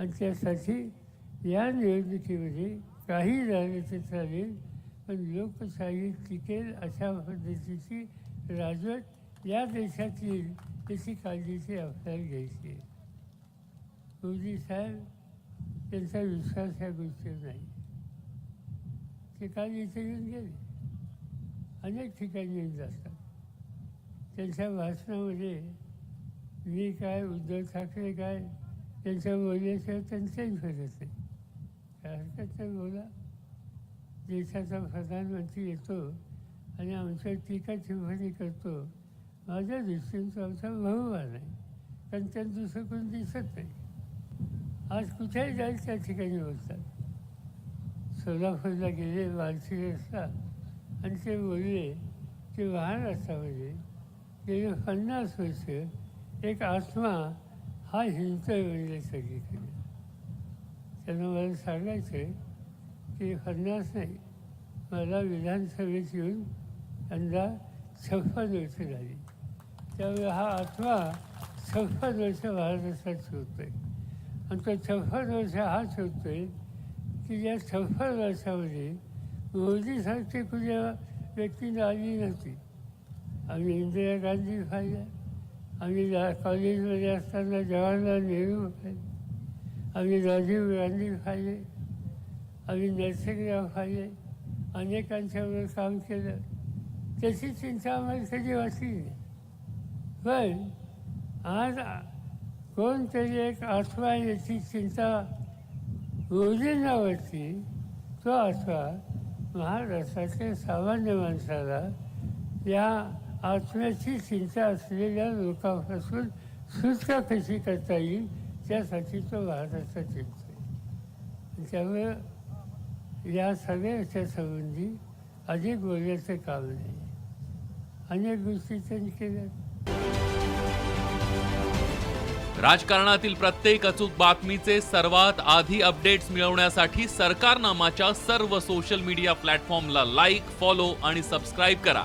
आणि त्यासाठी या निवडणुकीमध्ये काही झालं तर चालेल पण लोकशाही टिकेल अशा पद्धतीची राजवट या देशात येईल त्याची काळजीची आपल्याला घ्यायची? आहे मोदी साहेब त्यांचा विश्वास ह्या गोष्टीवर नाही. ते काल इथे येऊन गेले. अनेक ठिकाणी येऊन जातात. त्यांच्या भाषणामध्ये मी काय उद्धव ठाकरे काय त्यांच्या बोलण्याशिवाय त्यांच्याही फिरत नाही काय हरकत नाही बोला देशाचा प्रधानमंत्री येतो आणि आमच्या टीका टिप्पणी करतो. माझ्या दृष्टीने तो आमचा बहुमान आहे. कारण त्यांना दुसरं कोण दिसत नाही. आज कुठेही जाईल त्या ठिकाणी बोलतात. सोलापूरला गेले मानसी रस्ता आणि ते बोलले की वाहन गेले पन्नास वर्ष एक आत्मा हा हिंडतोय म्हणजे केली त्यांना मला सांगायचं की पन्नास नाही मला विधानसभेत येऊन यंदा छप्पन वर्ष झाली. त्यामुळे हा आत्मा छप्पन वर्ष महाराष्ट्रात आहे आणि तो छप्पन वर्ष हा शोधतो आहे की या छप्पन वर्षामध्ये मोदीसारखी कुठल्या व्यक्तीने आली नव्हती. आम्ही इंदिरा गांधी पाहिल्या आम्ही कॉलेजमध्ये असताना जवाहरलाल नेहरू पाहिले आम्ही राजीव गांधी खाले आम्ही नरसिंहराव खाले अनेकांच्यावर काम केलं. त्याची चिंता आम्हाला कधी वाटली नाही पण आज कोणतरी एक आत्मा याची चिंता मोदींना वाटली तो आत्मा महाराष्ट्राच्या सामान्य माणसाला या आत्म्याची चिंता असलेल्या लोकांपासून सुटका कशी करता येईल त्यासाठी तो महाराष्ट्रात चिंततोय त्यामुळं या सगळ्याच्या संबंधी अधिक बोलण्याचं काम नाही. अनेक गोष्टी त्यांनी केल्या. राजकारणातील प्रत्येक अचूक बातमीचे सर्वात आधी अपडेट्स मिळवण्यासाठी सरकारनामाच्या सर्व सोशल मीडिया प्लॅटफॉर्मला लाईक फॉलो आणि सबस्क्राईब करा.